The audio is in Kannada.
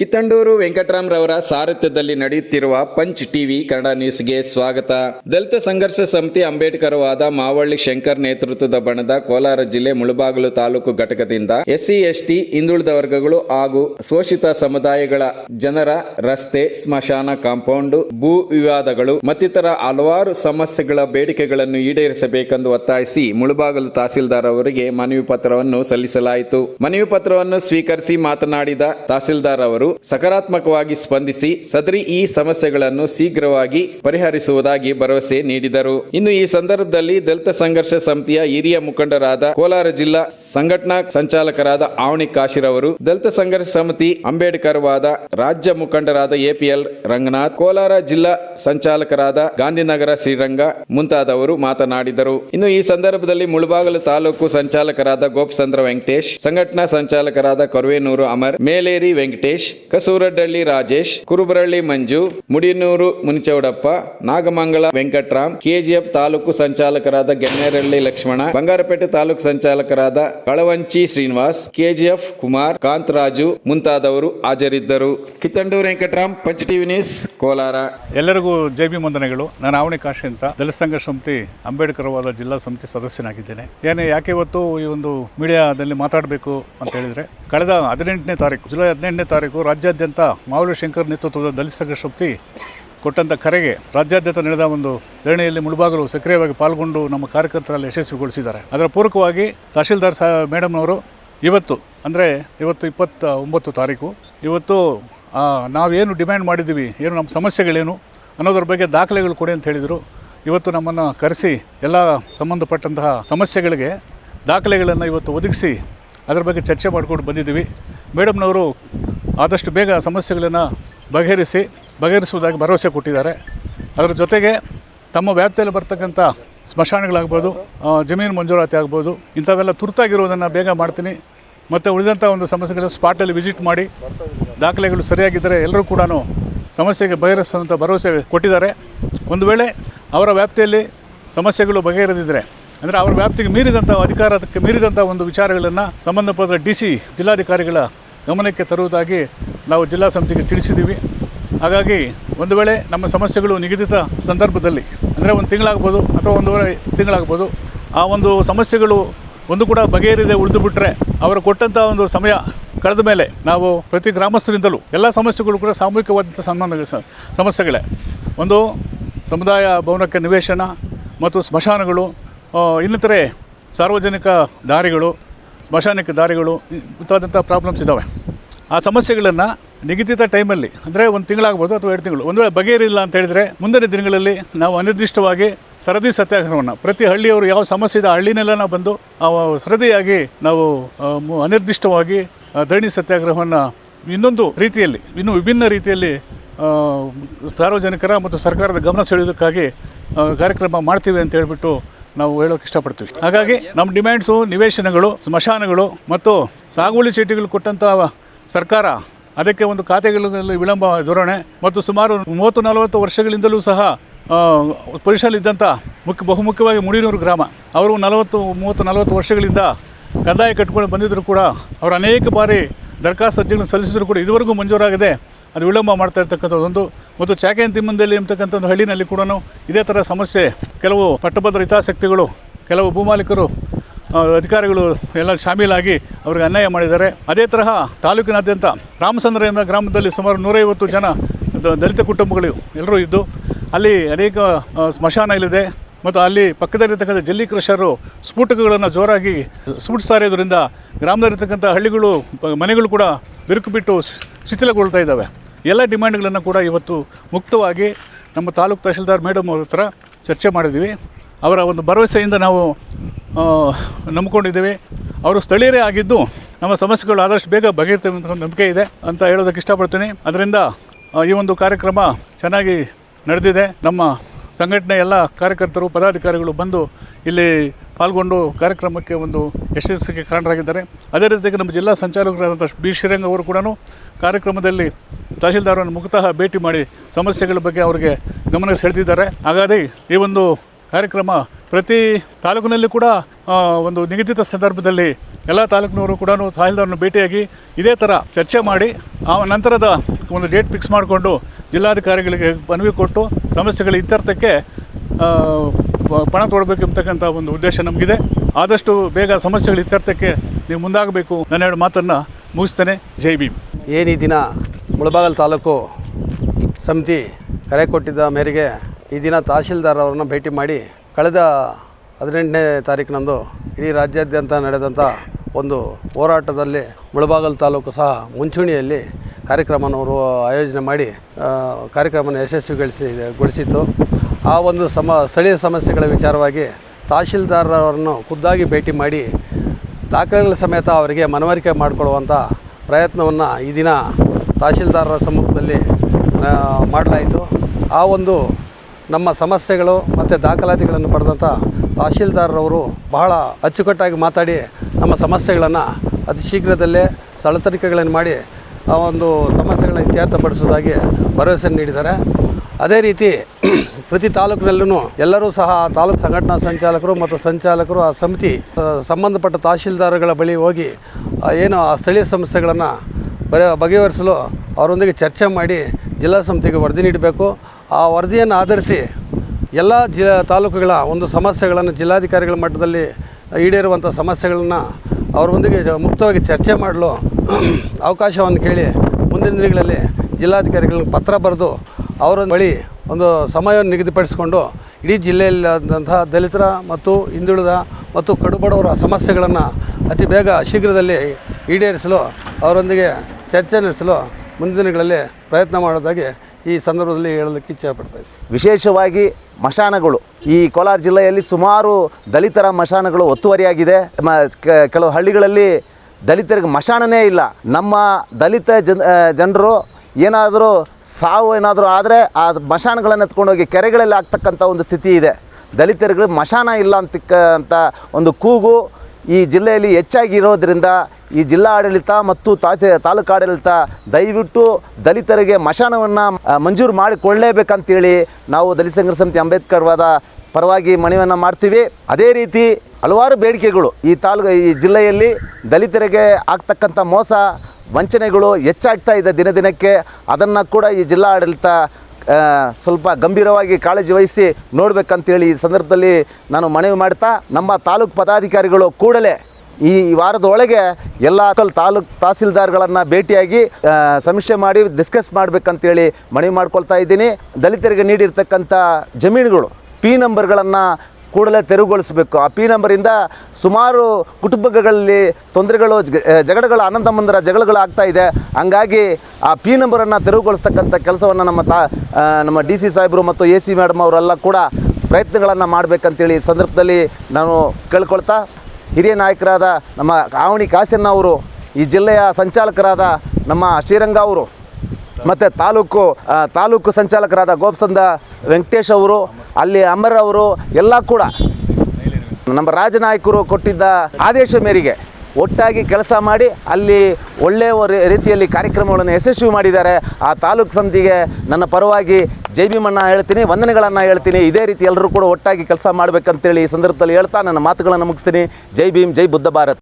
ಕಿತ್ತಂಡೂರು ವೆಂಕಟರಾಮ್ರವರ ಸಾರಥ್ಯದಲ್ಲಿ ನಡೆಯುತ್ತಿರುವ ಪಂಚ್ ಟಿವಿ ಕನ್ನಡ ನ್ಯೂಸ್ಗೆ ಸ್ವಾಗತ. ದಲಿತ ಸಂಘರ್ಷ ಸಮಿತಿ ಅಂಬೇಡ್ಕರ್ ವಾದ ಮಾವಳ್ಳಿ ಶಂಕರ್ ನೇತೃತ್ವದ ಬಣದ ಕೋಲಾರ ಜಿಲ್ಲೆ ಮುಳುಬಾಗಿಲು ತಾಲೂಕು ಘಟಕದಿಂದ ಎಸ್ಸಿ, ಎಸ್ಟಿ, ಹಿಂದುಳಿದ ವರ್ಗಗಳು ಹಾಗೂ ಶೋಷಿತ ಸಮುದಾಯಗಳ ಜನರ ರಸ್ತೆ, ಸ್ಮಶಾನ ಕಾಂಪೌಂಡ್, ಭೂ ವಿವಾದಗಳು ಮತ್ತಿತರ ಹಲವಾರು ಸಮಸ್ಯೆಗಳ ಬೇಡಿಕೆಗಳನ್ನು ಈಡೇರಿಸಬೇಕೆಂದು ಒತ್ತಾಯಿಸಿ ಮುಳುಬಾಗಲು ತಹಸೀಲ್ದಾರ್ ಅವರಿಗೆ ಮನವಿ ಪತ್ರವನ್ನು ಸಲ್ಲಿಸಲಾಯಿತು. ಮನವಿ ಪತ್ರವನ್ನು ಸ್ವೀಕರಿಸಿ ಮಾತನಾಡಿದ ತಹಸೀಲ್ದಾರ್ ಅವರು ಸಕಾರಾತ್ಮಕವಾಗಿ ಸ್ಪಂದಿಸಿ ಸದರಿ ಈ ಸಮಸ್ಯೆಗಳನ್ನು ಶೀಘ್ರವಾಗಿ ಪರಿಹರಿಸುವುದಾಗಿ ಭರವಸೆ ನೀಡಿದರು. ಇನ್ನು ಈ ಸಂದರ್ಭದಲ್ಲಿ ದಲಿತ ಸಂಘರ್ಷ ಸಮಿತಿಯ ಹಿರಿಯ ಮುಖಂಡರಾದ ಕೋಲಾರ ಜಿಲ್ಲಾ ಸಂಘಟನಾ ಸಂಚಾಲಕರಾದ ಆವಣಿ ಕಾಶಿರವರು ದಲಿತ ಸಂಘರ್ಷ ಸಮಿತಿ ಅಂಬೇಡ್ಕರ್ ವಾದ ರಾಜ್ಯ ಮುಖಂಡರಾದ ಎಪಿಎಲ್ ರಂಗನಾಥ್, ಕೋಲಾರ ಜಿಲ್ಲಾ ಸಂಚಾಲಕರಾದ ಗಾಂಧಿನಗರ ಶ್ರೀರಂಗ ಮುಂತಾದವರು ಮಾತನಾಡಿದರು. ಇನ್ನು ಈ ಸಂದರ್ಭದಲ್ಲಿ ಮುಳಬಾಗಲು ತಾಲೂಕು ಸಂಚಾಲಕರಾದ ಗೋಪಚಂದ್ರ ವೆಂಕಟೇಶ್, ಸಂಘಟನಾ ಸಂಚಾಲಕರಾದ ಕೊರವೇನೂರು ಅಮರ್, ಮೇಲೇರಿ ವೆಂಕಟೇಶ್ ಕಸೂರಡ್ಡಳ್ಳಿ ರಾಜೇಶ್, ಕುರುಬರಳ್ಳಿ ಮಂಜು, ಮುಡಿನೂರು ಮುನಿಚೌಡಪ್ಪ, ನಾಗಮಂಗಲ ವೆಂಕಟ್ರಾಮ್, ಕೆಜಿಎಫ್ ತಾಲೂಕು ಸಂಚಾಲಕರಾದ ಗೆನ್ನೇರಳ್ಳಿ ಲಕ್ಷ್ಮಣ, ಬಂಗಾರಪೇಟೆ ತಾಲೂಕು ಸಂಚಾಲಕರಾದ ಕಳವಂಚಿ ಶ್ರೀನಿವಾಸ್, ಕೆಜಿಎಫ್ ಕುಮಾರ್, ಕಾಂತರಾಜು ಮುಂತಾದವರು ಹಾಜರಿದ್ದರು. ಕಿತ್ತಂಡೂರು ವೆಂಕಟರಾಮ್, ಪಂಚ ಟಿವಿ ನ್ಯೂಸ್, ಕೋಲಾರ. ಎಲ್ಲರಿಗೂ ಜೈ ಬಿ ವಂದನೆಗಳು. ನಾನು ಆವಣಿ ಕಾಶಿ ಅಂತ ದಲಿತ ಸಂಘ ಸಮಿತಿ ಅಂಬೇಡ್ಕರ್ ವಾದ ಜಿಲ್ಲಾ ಸಮಿತಿ ಸದಸ್ಯನಾಗಿದ್ದೇನೆ. ಏನೇ ಯಾಕೆ ಇವತ್ತು ಈ ಒಂದು ಮೀಡಿಯಾದಲ್ಲಿ ಮಾತಾಡಬೇಕು ಅಂತ ಹೇಳಿದ್ರೆ, ಕಳೆದ ಹದಿನೆಂಟನೇ ತಾರೀಕು, ಜುಲೈ ಹದಿನೆಂಟನೇ ತಾರೀಕು ರಾಜ್ಯಾದ್ಯಂತ ಮಾವಲಿ ಶಂಕರ್ ನೇತೃತ್ವದ ದಲಿತ ಸಂಘ ಶಕ್ತಿ ಕೊಟ್ಟಂಥ ಕರೆಗೆ ರಾಜ್ಯಾದ್ಯಂತ ನಡೆದ ಒಂದು ಧರಣಿಯಲ್ಲಿ ಮುಳುಬಾಗಲು ಸಕ್ರಿಯವಾಗಿ ಪಾಲ್ಗೊಂಡು ನಮ್ಮ ಕಾರ್ಯಕರ್ತರಲ್ಲಿ ಯಶಸ್ವಿಗೊಳಿಸಿದ್ದಾರೆ. ಅದರ ಪೂರಕವಾಗಿ ತಹಶೀಲ್ದಾರ್ ಸಾ, ಮೇಡಮ್ನವರು ಇವತ್ತು, ಅಂದರೆ ಇವತ್ತು ಇಪ್ಪತ್ತ ಒಂಬತ್ತು ತಾರೀಕು, ಇವತ್ತು ನಾವೇನು ಡಿಮ್ಯಾಂಡ್ ಮಾಡಿದ್ದೀವಿ, ಏನು ನಮ್ಮ ಸಮಸ್ಯೆಗಳೇನು ಅನ್ನೋದ್ರ ಬಗ್ಗೆ ದಾಖಲೆಗಳು ಕೊಡಿ ಅಂತ ಹೇಳಿದರು. ಇವತ್ತು ನಮ್ಮನ್ನು ಕರೆಸಿ ಎಲ್ಲ ಸಂಬಂಧಪಟ್ಟಂತಹ ಸಮಸ್ಯೆಗಳಿಗೆ ದಾಖಲೆಗಳನ್ನು ಇವತ್ತು ಒದಗಿಸಿ ಅದರ ಬಗ್ಗೆ ಚರ್ಚೆ ಮಾಡಿಕೊಂಡು ಬಂದಿದ್ದೀವಿ. ಮೇಡಮ್ನವರು ಆದಷ್ಟು ಬೇಗ ಸಮಸ್ಯೆಗಳನ್ನು ಬಗೆಹರಿಸಿ, ಬಗೆಹರಿಸುವುದಾಗಿ ಭರವಸೆ ಕೊಟ್ಟಿದ್ದಾರೆ. ಅದರ ಜೊತೆಗೆ ತಮ್ಮ ವ್ಯಾಪ್ತಿಯಲ್ಲಿ ಬರ್ತಕ್ಕಂಥ ಸ್ಮಶಾನಗಳಾಗ್ಬೋದು ಜಮೀನು ಮಂಜೂರಾತಿ ಆಗ್ಬೋದು, ಇಂಥವೆಲ್ಲ ತುರ್ತಾಗಿರುವುದನ್ನು ಬೇಗ ಮಾಡ್ತೀನಿ. ಮತ್ತು ಉಳಿದಂಥ ಒಂದು ಸಮಸ್ಯೆಗಳ ಸ್ಪಾಟಲ್ಲಿ ವಿಸಿಟ್ ಮಾಡಿ, ದಾಖಲೆಗಳು ಸರಿಯಾಗಿದ್ದರೆ ಎಲ್ಲರೂ ಕೂಡ ಸಮಸ್ಯೆಗೆ ಬಗೆಹರಿಸುವಂಥ ಭರವಸೆ ಕೊಟ್ಟಿದ್ದಾರೆ. ಒಂದು ವೇಳೆ ಅವರ ವ್ಯಾಪ್ತಿಯಲ್ಲಿ ಸಮಸ್ಯೆಗಳು ಬಗೆಹರಿದಿದ್ದರೆ ಅಂದರೆ ಅವರ ವ್ಯಾಪ್ತಿಗೆ ಮೀರಿದಂಥ ಅಧಿಕಾರಕ್ಕೆ ಮೀರಿದಂಥ ಒಂದು ವಿಚಾರಗಳನ್ನು ಸಂಬಂಧಪಟ್ಟ ಡಿ ಸಿ ಜಿಲ್ಲಾಧಿಕಾರಿಗಳ ಗಮನಕ್ಕೆ ತರುವುದಾಗಿ ನಾವು ಜಿಲ್ಲಾ ಸಮಿತಿಗೆ ತಿಳಿಸಿದ್ದೀವಿ. ಹಾಗಾಗಿ ಒಂದು ವೇಳೆ ನಮ್ಮ ಸಮಸ್ಯೆಗಳು ನಿಗದಿತ ಸಂದರ್ಭದಲ್ಲಿ, ಅಂದರೆ ಒಂದು ತಿಂಗಳಾಗ್ಬೋದು ಅಥವಾ ಒಂದೂವರೆ ತಿಂಗಳಾಗ್ಬೋದು, ಆ ಒಂದು ಸಮಸ್ಯೆಗಳು ಒಂದು ಕೂಡ ಬಗೆಹರಿದೆ ಉಳಿದು ಬಿಟ್ಟರೆ ಅವರು ಕೊಟ್ಟಂಥ ಒಂದು ಸಮಯ ಕಳೆದ ಮೇಲೆ ನಾವು ಪ್ರತಿ ಗ್ರಾಮಸ್ಥರಿಂದಲೂ ಎಲ್ಲ ಸಮಸ್ಯೆಗಳು ಕೂಡ ಸಾಮೂಹಿಕವಾದಂಥ ಸಂಬಂಧ ಸ- ಸಮಸ್ಯೆಗಳೇ. ಒಂದು ಸಮುದಾಯ ಭವನಕ್ಕೆ ನಿವೇಶನ ಮತ್ತು ಸ್ಮಶಾನಗಳು ಇನ್ನಿತರೆ ಸಾರ್ವಜನಿಕ ದಾರಿಗಳು ಸ್ಮಶಾನಕ್ಕೆ ದಾರಿಗಳು ಮುಂತಾದಂಥ ಪ್ರಾಬ್ಲಮ್ಸ್ ಇದ್ದಾವೆ ಆ ಸಮಸ್ಯೆಗಳನ್ನು ನಿಗದಿತ ಟೈಮಲ್ಲಿ ಅಂದರೆ ಒಂದು ತಿಂಗಳಾಗ್ಬೋದು ಅಥವಾ ಎರಡು ತಿಂಗಳು, ಒಂದು ವೇಳೆ ಬಗೆಹರಿಲ್ಲ ಅಂತ ಹೇಳಿದರೆ, ಮುಂದಿನ ದಿನಗಳಲ್ಲಿ ನಾವು ಅನಿರ್ದಿಷ್ಟವಾಗಿ ಸರದಿ ಸತ್ಯಾಗ್ರಹವನ್ನು, ಪ್ರತಿ ಹಳ್ಳಿಯವರು ಯಾವ ಸಮಸ್ಯೆ ಇದೆ ಹಳ್ಳಿನೆಲ್ಲ ನಾವು ಬಂದು, ಆ ಸರದಿಯಾಗಿ ನಾವು ಅನಿರ್ದಿಷ್ಟವಾಗಿ ಧರಣಿ ಸತ್ಯಾಗ್ರಹವನ್ನು ಇನ್ನೊಂದು ರೀತಿಯಲ್ಲಿ, ಇನ್ನೂ ವಿಭಿನ್ನ ರೀತಿಯಲ್ಲಿ ಸಾರ್ವಜನಿಕರ ಮತ್ತು ಸರ್ಕಾರದ ಗಮನ ಸೆಳೆಯೋದಕ್ಕಾಗಿ ಕಾರ್ಯಕ್ರಮ ಮಾಡ್ತೀವಿ ಅಂತ ಹೇಳ್ಬಿಟ್ಟು ನಾವು ಹೇಳೋಕೆ ಇಷ್ಟಪಡ್ತೀವಿ. ಹಾಗಾಗಿ ನಮ್ಮ ಡಿಮ್ಯಾಂಡ್ಸು, ನಿವೇಶನಗಳು, ಸ್ಮಶಾನಗಳು ಮತ್ತು ಸಾಗುವಳಿ ಚೀಟಿಗಳು ಕೊಟ್ಟಂಥ ಸರ್ಕಾರ ಅದಕ್ಕೆ ಒಂದು ಖಾತೆಗಳಲ್ಲಿ ವಿಳಂಬ, ಧೋರಣೆ ಮತ್ತು ಸುಮಾರು ಮೂವತ್ತು, ನಲವತ್ತು ವರ್ಷಗಳಿಂದಲೂ ಸಹ ಪರಿಷಲ್ಲಿದ್ದಂಥ ಮುಖ್ಯ, ಬಹುಮುಖ್ಯವಾಗಿ ಮುಡಿನೂರು ಗ್ರಾಮ. ಅವರು ನಲವತ್ತು, ಮೂವತ್ತು, ನಲವತ್ತು ವರ್ಷಗಳಿಂದ ಕಂದಾಯ ಕಟ್ಕೊಂಡು ಬಂದಿದ್ದರೂ ಕೂಡ ಅವರು ಅನೇಕ ಬಾರಿ ದರಖಾಸ್ತು ಅರ್ಜಿಗಳನ್ನು ಸಲ್ಲಿಸಿದ್ರು ಕೂಡ ಇದುವರೆಗೂ ಮಂಜೂರಾಗಿದೆ. ಅದು ವಿಳಂಬ ಮಾಡ್ತಾ ಇರ್ತಕ್ಕಂಥದ್ದೊಂದು ಮತ್ತು ಚಾಕೆನ್ ತಿಮ್ಮಂದಲ್ಲಿ ಎಂಬತಕ್ಕಂಥ ಒಂದು ಹಳ್ಳಿನಲ್ಲಿ ಕೂಡ ಇದೇ ಥರ ಸಮಸ್ಯೆ, ಕೆಲವು ಪಟ್ಟಭದ್ರ ಹಿತಾಸಕ್ತಿಗಳು, ಕೆಲವು ಭೂಮಾಲೀಕರು ಅಧಿಕಾರಿಗಳು ಎಲ್ಲ ಶಾಮೀಲಾಗಿ ಅವ್ರಿಗೆ ಅನ್ಯಾಯ ಮಾಡಿದ್ದಾರೆ. ಅದೇ ತರಹ ತಾಲೂಕಿನಾದ್ಯಂತ ರಾಮಚಂದ್ರ ಎಂಬ ಗ್ರಾಮದಲ್ಲಿ ಸುಮಾರು ನೂರೈವತ್ತು ಜನ ದಲಿತ ಕುಟುಂಬಗಳು ಎಲ್ಲರೂ ಇದ್ದು, ಅಲ್ಲಿ ಅನೇಕ ಸ್ಮಶಾನ ಇಲ್ಲಿದೆ ಮತ್ತು ಅಲ್ಲಿ ಪಕ್ಕದಲ್ಲಿರ್ತಕ್ಕಂಥ ಜಲ್ಲಿ ಕೃಷರು ಸ್ಫೋಟಕಗಳನ್ನು ಜೋರಾಗಿ ಸ್ಫೋಟಿಸ್ತಾರೆ ಇರೋದ್ರಿಂದ ಗ್ರಾಮದಲ್ಲಿರ್ತಕ್ಕಂಥ ಹಳ್ಳಿಗಳು ಮನೆಗಳು ಕೂಡ ಬಿರುಕು ಬಿಟ್ಟು ಶಿಥಿಲಗೊಳ್ತಾ ಇದ್ದಾವೆ. ಎಲ್ಲ ಡಿಮ್ಯಾಂಡ್ಗಳನ್ನು ಕೂಡ ಇವತ್ತು ಮುಕ್ತವಾಗಿ ನಮ್ಮ ತಾಲೂಕು ತಹಶೀಲ್ದಾರ್ ಮೇಡಮ್ ಅವ್ರ ಹತ್ರ ಚರ್ಚೆ ಮಾಡಿದ್ದೀವಿ. ಅವರ ಒಂದು ಭರವಸೆಯಿಂದ ನಾವು ನಂಬಿಕೊಂಡಿದ್ದೇವೆ. ಅವರು ಸ್ಥಳೀಯರೇ ಆಗಿದ್ದು ನಮ್ಮ ಸಮಸ್ಯೆಗಳು ಆದಷ್ಟು ಬೇಗ ಬಗೆಹರ್ತವೆ ನಂಬಿಕೆ ಇದೆ ಅಂತ ಹೇಳೋದಕ್ಕೆ ಇಷ್ಟಪಡ್ತೀನಿ. ಅದರಿಂದ ಈ ಒಂದು ಕಾರ್ಯಕ್ರಮ ಚೆನ್ನಾಗಿ ನಡೆದಿದೆ. ನಮ್ಮ ಸಂಘಟನೆ ಎಲ್ಲ ಕಾರ್ಯಕರ್ತರು, ಪದಾಧಿಕಾರಿಗಳು ಬಂದು ಇಲ್ಲಿ ಪಾಲ್ಗೊಂಡು ಕಾರ್ಯಕ್ರಮಕ್ಕೆ ಒಂದು ಯಶಸ್ಸಿಗೆ ಕಾರಣರಾಗಿದ್ದಾರೆ. ಅದೇ ರೀತಿಯಾಗಿ ನಮ್ಮ ಜಿಲ್ಲಾ ಸಂಚಾಲಕರಾದಂಥ ಬಿ. ಶ್ರೀರಂಗ್ ಅವರು ಕೂಡ ಕಾರ್ಯಕ್ರಮದಲ್ಲಿ ತಹಶೀಲ್ದಾರನ್ನು ಮುಖತಃ ಭೇಟಿ ಮಾಡಿ ಸಮಸ್ಯೆಗಳ ಬಗ್ಗೆ ಅವರಿಗೆ ಗಮನ ಸೆಳೆದಿದ್ದಾರೆ. ಹಾಗಾಗಿ ಈ ಒಂದು ಕಾರ್ಯಕ್ರಮ ಪ್ರತಿ ತಾಲೂಕಿನಲ್ಲಿ ಕೂಡ ಒಂದು ನಿಗದಿತ ಸಂದರ್ಭದಲ್ಲಿ ಎಲ್ಲ ತಾಲೂಕಿನವರು ಕೂಡ ತಹಶೀಲ್ದಾರನ್ನು ಭೇಟಿಯಾಗಿ ಇದೇ ಥರ ಚರ್ಚೆ ಮಾಡಿ, ಆ ನಂತರದ ಒಂದು ಡೇಟ್ ಫಿಕ್ಸ್ ಮಾಡಿಕೊಂಡು ಜಿಲ್ಲಾಧಿಕಾರಿಗಳಿಗೆ ಮನವಿ ಕೊಟ್ಟು ಸಮಸ್ಯೆಗಳ ಇತ್ಯರ್ಥಕ್ಕೆ ಪಣ ತೊಡಬೇಕು ಎಂಬತಕ್ಕಂಥ ಒಂದು ಉದ್ದೇಶ ನಮಗಿದೆ. ಆದಷ್ಟು ಬೇಗ ಸಮಸ್ಯೆಗಳ ಇತ್ಯರ್ಥಕ್ಕೆ ನೀವು ಮುಂದಾಗಬೇಕು. ನನ್ನ ಎರಡು ಮಾತನ್ನು ಮುಗಿಸ್ತೇನೆ. ಜೈ ಭೀಮ್. ಏನು ಈ ದಿನ ಮುಳಬಾಗಲ್ ತಾಲೂಕು ಸಮಿತಿ ಕರೆ ಕೊಟ್ಟಿದ್ದ ಮೇರೆಗೆ ಈ ದಿನ ತಹಶೀಲ್ದಾರ್ ಅವರನ್ನು ಭೇಟಿ ಮಾಡಿ ಕಳೆದ ಹದಿನೆಂಟನೇ ತಾರೀಕಿನಂದು ಇಡೀ ರಾಜ್ಯಾದ್ಯಂತ ನಡೆದಂಥ ಒಂದು ಹೋರಾಟದಲ್ಲಿ ಮುಳಬಾಗಲ್ ತಾಲೂಕು ಸಹ ಮುಂಚೂಣಿಯಲ್ಲಿ ಕಾರ್ಯಕ್ರಮನವರು ಆಯೋಜನೆ ಮಾಡಿ ಕಾರ್ಯಕ್ರಮನ ಯಶಸ್ವಿಗೊಳಿಸಿ ಗೊಳಿಸಿತ್ತು ಆ ಒಂದು ಸಮ, ಸ್ಥಳೀಯ ಸಮಸ್ಯೆಗಳ ವಿಚಾರವಾಗಿ ತಹಶೀಲ್ದಾರ್ ಅವರನ್ನು ಖುದ್ದಾಗಿ ಭೇಟಿ ಮಾಡಿ, ದಾಖಲೆಗಳ ಸಮೇತ ಅವರಿಗೆ ಮನವರಿಕೆ ಮಾಡಿಕೊಡುವಂಥ ಪ್ರಯತ್ನವನ್ನು ಈ ದಿನ ತಹಶೀಲ್ದಾರರ ಸಮ್ಮುಖದಲ್ಲಿ ಮಾಡಲಾಯಿತು. ಆ ಒಂದು ನಮ್ಮ ಸಮಸ್ಯೆಗಳು ಮತ್ತು ದಾಖಲಾತಿಗಳನ್ನು ಪಡೆದಂಥ ತಹಶೀಲ್ದಾರರವರು ಬಹಳ ಅಚ್ಚುಕಟ್ಟಾಗಿ ಮಾತಾಡಿ ನಮ್ಮ ಸಮಸ್ಯೆಗಳನ್ನು ಅತಿ ಶೀಘ್ರದಲ್ಲೇ ಸ್ಥಳತರಿಕೆಗಳನ್ನು ಮಾಡಿ ಆ ಒಂದು ಸಮಸ್ಯೆಗಳನ್ನು ಇತ್ಯರ್ಥಪಡಿಸೋದಾಗಿ ಭರವಸೆ ನೀಡಿದ್ದಾರೆ. ಅದೇ ರೀತಿ ಪ್ರತಿ ತಾಲೂಕಿನಲ್ಲೂ ಎಲ್ಲರೂ ಸಹ ತಾಲೂಕು ಸಂಘಟನಾ ಸಂಚಾಲಕರು ಮತ್ತು ಸಂಚಾಲಕರು ಆ ಸಮಿತಿ ಸಂಬಂಧಪಟ್ಟ ತಹಶೀಲ್ದಾರ್ಗಳ ಬಳಿ ಹೋಗಿ ಏನು ಆ ಸ್ಥಳೀಯ ಸಮಸ್ಯೆಗಳನ್ನು ಬರ, ಬಗೆಹರಿಸಲು ಅವರೊಂದಿಗೆ ಚರ್ಚೆ ಮಾಡಿ ಜಿಲ್ಲಾ ಸಮಿತಿಗೆ ವರದಿ ನೀಡಬೇಕು. ಆ ವರದಿಯನ್ನು ಆಧರಿಸಿ ಎಲ್ಲ ಜಿ, ತಾಲೂಕುಗಳ ಒಂದು ಸಮಸ್ಯೆಗಳನ್ನು ಜಿಲ್ಲಾಧಿಕಾರಿಗಳ ಮಟ್ಟದಲ್ಲಿ ಈಡೇರುವಂಥ ಸಮಸ್ಯೆಗಳನ್ನು ಅವರೊಂದಿಗೆ ಮುಕ್ತವಾಗಿ ಚರ್ಚೆ ಮಾಡಲು ಅವಕಾಶವನ್ನು ಕೇಳಿ ಮುಂದಿನ ದಿನಗಳಲ್ಲಿ ಜಿಲ್ಲಾಧಿಕಾರಿಗಳಿಗೆ ಪತ್ರ ಬರೆದು ಅವರ ಬಳಿ ಒಂದು ಸಮಯವನ್ನು ನಿಗದಿಪಡಿಸಿಕೊಂಡು ಇಡೀ ಜಿಲ್ಲೆಯಲ್ಲಾದಂತಹ ದಲಿತರ ಮತ್ತು ಹಿಂದುಳಿದ ಮತ್ತು ಕಡುಬಡವರ ಸಮಸ್ಯೆಗಳನ್ನು ಅತಿ ಬೇಗ ಶೀಘ್ರದಲ್ಲಿ ಈಡೇರಿಸಲು ಅವರೊಂದಿಗೆ ಚರ್ಚೆ ನಡೆಸಲು ಮುಂದಿನ ದಿನಗಳಲ್ಲಿ ಪ್ರಯತ್ನ ಮಾಡೋದಾಗಿ ಈ ಸಂದರ್ಭದಲ್ಲಿ ಹೇಳಲಿಕ್ಕೆ ಇಚ್ಛೆ ಪಡ್ತಾ ಇದ್ದೀನಿ. ವಿಶೇಷವಾಗಿ ಮಶಾನಗಳು. ಈ ಕೋಲಾರ ಜಿಲ್ಲೆಯಲ್ಲಿ ಸುಮಾರು ದಲಿತರ ಮಶಾನಗಳು ಒತ್ತುವರಿಯಾಗಿದೆ. ಕೆಲವು ಹಳ್ಳಿಗಳಲ್ಲಿ ದಲಿತರಿಗೆ ಮಶಾನನೇ ಇಲ್ಲ. ನಮ್ಮ ದಲಿತ ಜನ್ ಜನರು ಏನಾದರೂ ಸಾವು ಏನಾದರೂ ಆದರೆ ಆ ಮಶಾನಗಳನ್ನು ಎತ್ಕೊಂಡೋಗಿ ಕೆರೆಗಳಲ್ಲಿ ಆಗ್ತಕ್ಕಂಥ ಒಂದು ಸ್ಥಿತಿ ಇದೆ. ದಲಿತರುಗಳು ಮಶಾನ ಇಲ್ಲ ಅಂತಕ್ಕ ಅಂತ ಒಂದು ಕೂಗು ಈ ಜಿಲ್ಲೆಯಲ್ಲಿ ಹೆಚ್ಚಾಗಿ ಇರೋದ್ರಿಂದ ಈ ಜಿಲ್ಲಾ ಆಡಳಿತ ಮತ್ತು ತಾಸೆ ತಾಲೂಕು ಆಡಳಿತ ದಯವಿಟ್ಟು ದಲಿತರಿಗೆ ಮಶಾನವನ್ನು ಮಂಜೂರು ಮಾಡಿಕೊಳ್ಳೇಬೇಕಂತೇಳಿ ನಾವು ದಲಿತ ಸಂಘರ್ಷ ಸಮಿತಿ ಅಂಬೇಡ್ಕರ್ವಾದ ಪರವಾಗಿ ಮನವಿಯನ್ನು ಮಾಡ್ತೀವಿ. ಅದೇ ರೀತಿ ಹಲವಾರು ಬೇಡಿಕೆಗಳು ಈ ತಾಲೂಕು, ಈ ಜಿಲ್ಲೆಯಲ್ಲಿ ದಲಿತರಿಗೆ ಆಗ್ತಕ್ಕಂಥ ಮೋಸ ವಂಚನೆಗಳು ಹೆಚ್ಚಾಗ್ತಾ ಇದೆ ದಿನ ದಿನಕ್ಕೆ. ಅದನ್ನು ಕೂಡ ಈ ಜಿಲ್ಲಾ ಆಡಳಿತ ಸ್ವಲ್ಪ ಗಂಭೀರವಾಗಿ ಕಾಳಜಿ ವಹಿಸಿ ನೋಡಬೇಕಂತೇಳಿ ಈ ಸಂದರ್ಭದಲ್ಲಿ ನಾನು ಮನವಿ ಮಾಡ್ತಾ, ನಮ್ಮ ತಾಲೂಕು ಪದಾಧಿಕಾರಿಗಳು ಕೂಡಲೇ ಈ ವಾರದ ಒಳಗೆ ಎಲ್ಲ ತಾಲೂಕು ತಹಸೀಲ್ದಾರ್ಗಳನ್ನು ಭೇಟಿಯಾಗಿ ಸಮೀಕ್ಷೆ ಮಾಡಿ ಡಿಸ್ಕಸ್ ಮಾಡಬೇಕಂತೇಳಿ ಮನವಿ ಮಾಡ್ಕೊಳ್ತಾ ಇದ್ದೀನಿ. ದಲಿತರಿಗೆ ನೀಡಿರ್ತಕ್ಕಂಥ ಜಮೀನುಗಳು ಪಿ ನಂಬರ್ಗಳನ್ನು ಕೂಡಲೇ ತೆರವುಗೊಳಿಸಬೇಕು. ಆ ಪಿ ನಂಬರಿಂದ ಸುಮಾರು ಕುಟುಂಬಗಳಲ್ಲಿ ತೊಂದರೆಗಳು ಜಗ- ಜಗಳಗಳು ಅನಂತಮ್ಮಂದರ ಜಗಳಗಳು ಆಗ್ತಾ ಇದೆ. ಹಂಗಾಗಿ ಆ ಪಿ ನಂಬರನ್ನು ತೆರವುಗೊಳಿಸ್ತಕ್ಕಂಥ ಕೆಲಸವನ್ನು ನಮ್ಮ ತಾ ನಮ್ಮ ಡಿ ಸಿ ಸಾಹೇಬರು ಮತ್ತು ಎ ಸಿ ಮೇಡಮ್ ಅವರೆಲ್ಲ ಕೂಡ ಪ್ರಯತ್ನಗಳನ್ನು ಮಾಡಬೇಕಂತೇಳಿ ಸಂದರ್ಭದಲ್ಲಿ ನಾನು ಕೇಳ್ಕೊಳ್ತಾ, ಹಿರಿಯ ನಾಯಕರಾದ ನಮ್ಮ ಆವಣಿ ಕಾಸಿನ್ನ ಅವರು, ಈ ಜಿಲ್ಲೆಯ ಸಂಚಾಲಕರಾದ ನಮ್ಮ ಶ್ರೀರಂಗ ಅವರು ಮತ್ತು ತಾಲೂಕು ತಾಲೂಕು ಸಂಚಾಲಕರಾದ ಗೋಪ್ಸಂದ ವೆಂಕಟೇಶ್ ಅವರು, ಅಲ್ಲಿ ಅಮರ್ ಅವರು, ಎಲ್ಲ ಕೂಡ ನಮ್ಮ ರಾಜನಾಯಕರು ಕೊಟ್ಟಿದ್ದ ಆದೇಶ ಮೇರೆಗೆ ಒಟ್ಟಾಗಿ ಕೆಲಸ ಮಾಡಿ ಅಲ್ಲಿ ಒಳ್ಳೆಯ ರೀತಿಯಲ್ಲಿ ಕಾರ್ಯಕ್ರಮಗಳನ್ನು ಯಶಸ್ವಿ ಮಾಡಿದ್ದಾರೆ. ಆ ತಾಲೂಕು ಸಮಿತಿಗೆ ನನ್ನ ಪರವಾಗಿ ಜೈ ಭೀಮನ್ನ ಹೇಳ್ತೀನಿ, ವಂದನೆಗಳನ್ನು ಹೇಳ್ತೀನಿ. ಇದೇ ರೀತಿ ಎಲ್ಲರೂ ಕೂಡ ಒಟ್ಟಾಗಿ ಕೆಲಸ ಮಾಡಬೇಕಂತೇಳಿ ಈ ಸಂದರ್ಭದಲ್ಲಿ ಹೇಳ್ತಾ ನನ್ನ ಮಾತುಗಳನ್ನು ಮುಗಿಸ್ತೀನಿ. ಜೈ ಭೀಮ್, ಜೈ ಬುದ್ಧ ಭಾರತ್.